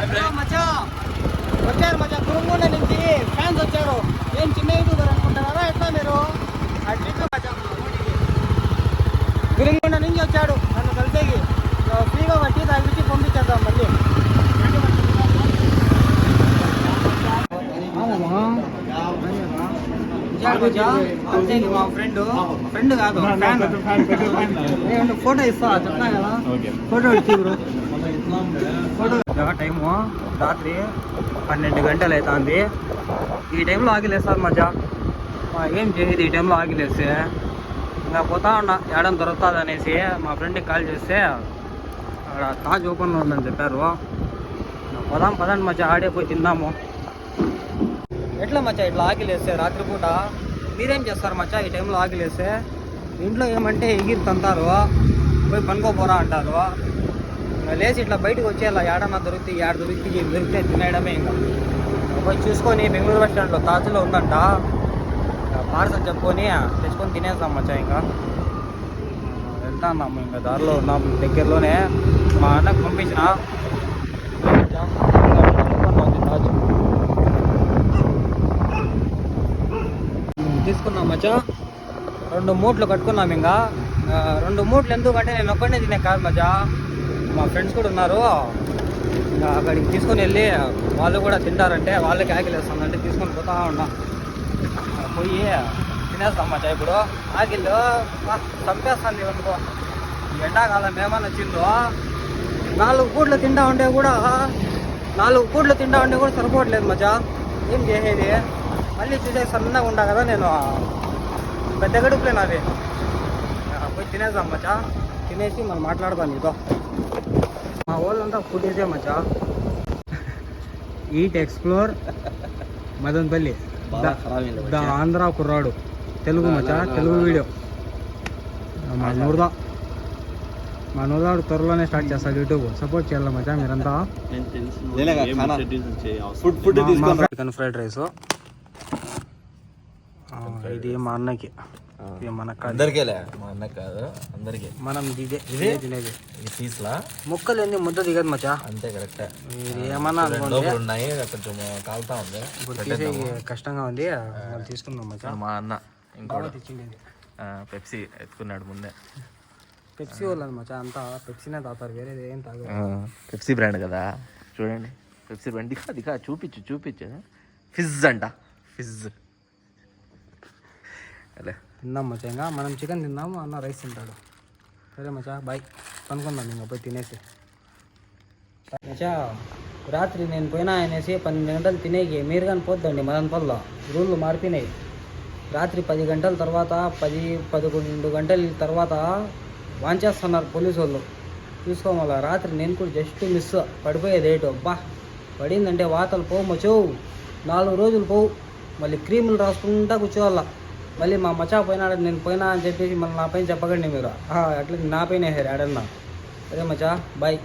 మచ్చా వచ్చారు మచ్చా కురుంగొండ నుంచి ఫ్యాన్స్ వచ్చారు. ఏం చిన్న యూట్యూబర్ అనుకుంటున్నారా? ఎట్లా మీరు? అట్లా మచ్చా కురుంగొండ నుంచి వచ్చాడు. నన్ను కలిసేకి ఫ్రీగా వడ్డీ తగ్గించి పంపించేద్దాం మళ్ళీ. మా ఫ్రెండ్ ఫ్రెండ్ కాదు ఫ్యాన్ ఫోటో ఇస్తా చెప్తా కదా. ఫోటో ఇచ్చి టైము రాత్రి పన్నెండు గంటలు అవుతుంది ఈ టైంలో ఆగిలేస్తారు మజా మా ఏం చేయదు ఈ టైంలో ఆగిలేస్తే ఇంకా పోతా ఉన్నా ఏడం దొరుకుతుంది అనేసి మా ఫ్రెండ్కి కాల్ చేస్తే అక్కడ తాజ్ ఓపెన్ ఉందని చెప్పారు. పదాం పదండి మచ్చా ఆడే పోయి తిందాము. ఎట్లా మచ్చా ఇట్లా ఆకిలేస్తే రాత్రిపూట మీరేం చేస్తారు మచ్చా ఈ టైంలో ఆకిలేస్తే ఇంట్లో ఏమంటే ఎగిరి తంటారు పోయి పనుకోపోరా అంటారు. లేచి ఇట్లా బయటకు వచ్చేలా ఏడన్నా దొరికితే ఏడ దొరికితే దొరికితే తినేయడమే ఇంకా. పోయి చూసుకొని బెంగళూరు బస్ స్టాండ్లో తాజాలో ఉందంట. పార్సల్ చెప్పుకొని తెచ్చుకొని తినేస్తాం మచ్చా ఇంకా. వెళ్తా ఇంకా దారిలో ఉన్నాము దగ్గరలోనే. మా అన్నకు పంపించిన. తీసుకున్నాం మచ్చా. రెండు మూట్లు కట్టుకున్నాం ఇంకా. రెండు మూట్లు ఎందుకంటే నేను ఒక్కడే తినే కాదు మచ్చా. మా ఫ్రెండ్స్ కూడా ఉన్నారు. ఇంకా అక్కడికి తీసుకొని వెళ్ళి వాళ్ళు కూడా తింటారంటే వాళ్ళకి ఆకలి వేస్తుందంటే తీసుకొని పోతా ఉన్నాం. పోయి తినేస్తాం మచ్చా ఇప్పుడు. ఆకిళ్ళు చంపేస్తాను అనుకో ఎండాకాలం ఏమన్నా వచ్చిందో నాలుగు పూట్లు తింటా ఉంటే కూడా నాలుగు పూట్లు తింటా ఉంటే కూడా సరిపోవట్లేదు మచ్చా ఏం చేసేది? మళ్ళీ చూసే సన్నగా ఉండా కదా నేను. పెద్ద గడుపులేను అది పోయి తినేద్దాం మచ్చా తినేసి మనం మాట్లాడదాం ఇదో మా వాళ్ళంతా ఫుడీసే మచ్చా? Eat explore Madanapalle. The Andhra కుర్రాడు. తెలుగు మచ్చా తెలుగు వీడియో. మా నూరుదా. మా నూరుదాడు త్వరలోనే స్టార్ట్ చేస్తాడు యూట్యూబ్ సపోర్ట్ చేయాలి మచ్చా మీరంతా? Chicken fried rice. ఇది మా అన్నకి. ఇది. అందరికేలే? మా అన్న కాదు అందరికీ. మనం ఇదే ఇదే? తినేది. ఈ పీస్లా? ముక్కలు ఎన్ని ముద్ద దిగదు మచ్చా? అంతే కరెక్టే. ఇది ఏమన్నా లోపల ఉన్నాయి కొంచెం కాలుతా ఉంది ఇప్పుడు కష్టంగా ఉంది తీసుకుందాం మచ్చా. మా అన్న ఇంకోటి తెచ్చిండేది. పెప్సీ ఎత్తుకున్నాడు ముందే. పెప్సీ వాళ్ళు మచ్చా అంతా పెప్సీనే తాగుతారు వేరేది ఏం తాగు పెప్సీ బ్రాండ్ కదా చూడండి. పెప్సీ బ్రాండ్ దిగా దిగా చూపించు చూపించు. ఫిజ్ అంట ఫిజ్. అదే తిందాం మచ్చా ఇంకా. మనం చికెన్ తిందాము అన్న రైస్ తింటాడు. సరే మచ్చా బాయ్. పనుకుందాం ఇంకా పోయి తినేసి. మచ్చా రాత్రి నేను పోయినా అనేసి పన్నెండు గంటలు తినేకి మీరు కానీ పోద్దండి మదనపల్లిలో రూళ్ళు మారిపోయినాయి. రాత్రి పది గంటల తర్వాత పది పదకొండు గంటల తర్వాత వాంచేస్తున్నారు పోలీసు వాళ్ళు చూసుకోమల్ల రాత్రి నేను కూడా జస్ట్ మిస్ పడిపోయేది ఏటో. అబ్బా పడిందంటే వాతలు పోవు మచో నాలుగు రోజులు పోవు. మళ్ళీ క్రీములు రాసుకుంటా కూర్చోవాలా. మళ్ళీ మా మచా పోయినాడు నేను పోయినా అని చెప్పేసి మళ్ళీ నా పైన చెప్పకండి మీరు. అట్లా నా పైన వేసారు ఆడన్నా అదే మచా బాయ్